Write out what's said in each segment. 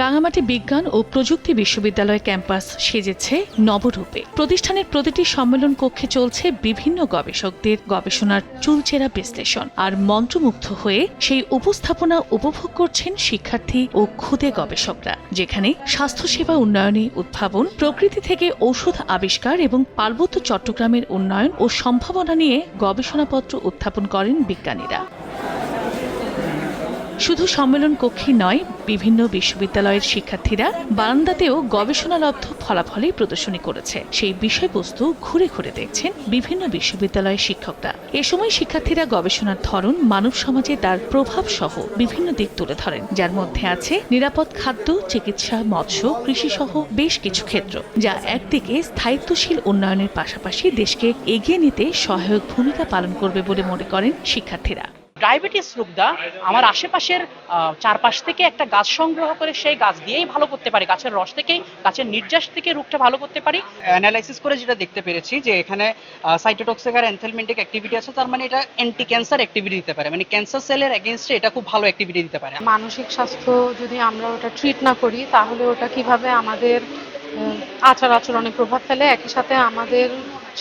রাঙামাটি বিজ্ঞান ও প্রযুক্তি বিশ্ববিদ্যালয় ক্যাম্পাস সেজেছে নবরূপে। প্রতিষ্ঠানের প্রতিটি সম্মেলন কক্ষে চলছে বিভিন্ন গবেষকদের গবেষণার চুলচেরা বিশ্লেষণ। আর মন্ত্রমুগ্ধ হয়ে সেই উপস্থাপনা উপভোগ করছেন শিক্ষার্থী ও ক্ষুদে গবেষকরা, যেখানে স্বাস্থ্যসেবা উন্নয়নে উদ্ভাবন, প্রকৃতি থেকে ঔষধ আবিষ্কার এবং পার্বত্য চট্টগ্রামের উন্নয়ন ও সম্ভাবনা নিয়ে গবেষণাপত্র উত্থাপন করেন বিজ্ঞানীরা। শুধু সম্মেলন কক্ষে নয়, বিভিন্ন বিশ্ববিদ্যালয়ের শিক্ষার্থীরা বারান্দাতেও গবেষণালব্ধ ফলাফলই প্রদর্শনী করেছে। সেই বিষয়বস্তু ঘুরে ঘুরে দেখছেন বিভিন্ন বিশ্ববিদ্যালয়ের শিক্ষকরা। এ সময় শিক্ষার্থীরা গবেষণার ধরন, মানব সমাজে তার প্রভাব সহ বিভিন্ন দিক তুলে ধরেন। যার মধ্যে আছে নিরাপদ খাদ্য, চিকিৎসা, মৎস্য কৃষি সহ বেশ কিছু ক্ষেত্র, যা একদিকে স্থায়িত্বশীল উন্নয়নের পাশাপাশি দেশকে এগিয়ে নিতে সহায়ক ভূমিকা পালন করবে বলে মনে করেন শিক্ষার্থীরা। ডায়াবেটিস রোগদা আমার আশেপাশের আহ, চারপাশ থেকে একটা গাছ সংগ্রহ করে সেই গাছ দিয়েই ভালো করতে পারি। গাছের রস থেকেই গাছের নির্যাস থেকে রোগটা ভালো করতে পারি। অ্যানালাইসিস করে যেটা দেখতে পেরেছি যে এখানে সাইটোটক্সিক আর এনথেলমেন্টিক অ্যাক্টিভিটি আছে তার মানে এটা অ্যান্টি ক্যান্সার অ্যাক্টিভিটি দিতে পারে। মানে ক্যান্সার সেলের এগেনস্টে এটা খুব ভালো অ্যাক্টিভিটি দিতে পারে। মানসিক স্বাস্থ্য যদি আমরা ওটা ট্রিট না করি তাহলে ওটা কীভাবে আমাদের আচার আচরণে প্রভাব ফেলে? একই সাথে আমাদের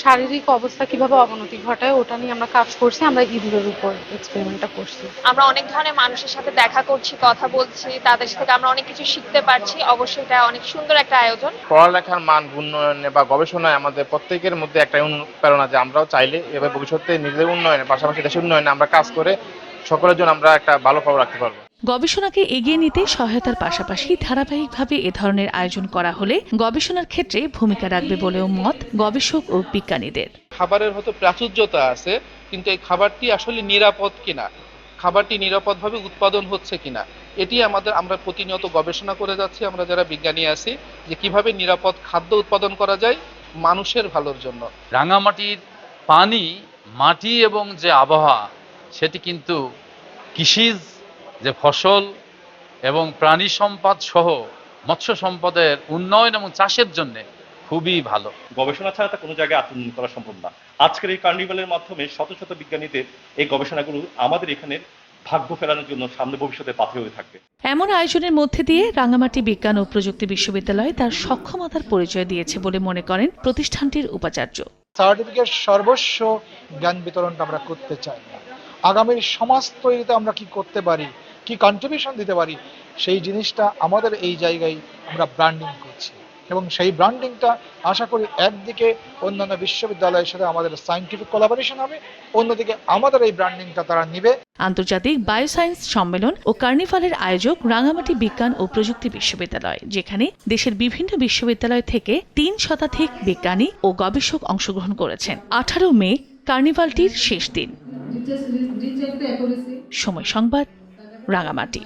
শারীরিক অবস্থা কীভাবে অবনতি ঘটায় ওটা নিয়ে আমরা কাজ করছি আমরা ইঁদুরের উপর এক্সপেরিমেন্টটা করছি। আমরা অনেক ধরনের মানুষের সাথে দেখা করছি কথা বলছি তাদের থেকে আমরা অনেক কিছু শিখতে পারছি। অবশ্যই এটা অনেক সুন্দর একটা আয়োজন। পড়ালেখার মান উন্নয়নে বা গবেষণায় আমাদের প্রত্যেকের মধ্যে একটা অনুপ্রেরণা যে আমরাও চাইলে এভাবে ভবিষ্যতে নিজেদের উন্নয়নে পাশাপাশি দেশের উন্নয়নে আমরা কাজ করে সকলের জন্য আমরা একটা ভালো খবর রাখতে পারব। গবেষণাকে এগিয়ে নিতে সহায়তার পাশাপাশি ধারাবাহিকভাবে এ ধরনের আয়োজন করা হলে গবেষণার ক্ষেত্রে ভূমিকা রাখবে বলেও মত গবেষক ও বিজ্ঞানীদের। খাবারের হয়তো প্রাচুর্যতা আছে কিন্তু এই খাবারটি আসলে নিরাপদ কিনা? খাবারটি নিরাপদভাবে উৎপাদন হচ্ছে কিনা? এটি আমাদের আমরা প্রতিনিয়ত গবেষণা করে যাচ্ছি আমরা যারা বিজ্ঞানী আছি যে কীভাবে নিরাপদ খাদ্য উৎপাদন করা যায় মানুষের ভালোর জন্য। রাঙামাটির পানি মাটি এবং যে আবহাওয়া সেটি কিন্তু কৃষিজ যে ফসল এবং প্রাণী সম্পদ সহ মৎস্য সম্পদের উন্নয়ন এবং চাষের জন্য খুবই ভালো। গবেষণা ছাড়া তা কোনো জায়গায় আত্মনির্ভর করা সম্ভব না। আজকের এই কার্নিভালের মাধ্যমে শত শত বিজ্ঞানীদের এই গবেষণাগুলো আমাদের এখানে ভাগ্য ফেরানোর জন্য সামনে ভবিষ্যতে পাথে হয়ে থাকবে। এমন আয়োজনের মধ্যে দিয়ে রাঙামাটি বিজ্ঞান ও প্রযুক্তি বিশ্ববিদ্যালয় তার সক্ষমতার পরিচয় দিয়েছে বলে মনে করেন প্রতিষ্ঠানটির উপাচার্য। সার্টিফিকেট সর্বস্ব জ্ঞান বিতরণটা আমরা করতে চাই না। আগামীর সমাজ তৈরিতে আমরা কি করতে পারি? কি কন্ট্রিবিউশন দিতে পারি সেই জিনিসটা আমাদের এই জায়গায় আমরা ব্র্যান্ডিং করছি। এবং সেই ব্র্যান্ডিংটা আশা করি একদিকে অন্যান্য বিশ্ববিদ্যালয়ের সাথে আমাদের সায়েন্টিফিক কোলাবোরেশন হবে অন্যদিকে আমাদের এই ব্র্যান্ডিংটা তারা নিবে। আন্তর্জাতিক বায়োসায়েন্স সম্মেলন ও কার্নিভালের আয়োজক রাঙামাটি বিজ্ঞান ও প্রযুক্তি বিশ্ববিদ্যালয় যেখানে দেশের বিভিন্ন বিশ্ববিদ্যালয় থেকে তিন শতাধিক বিজ্ঞানী ও গবেষক অংশগ্রহণ করেছেন। আঠারো মে কার্নিভালটির শেষ দিন। সময় সংবাদ রাঙামাটি।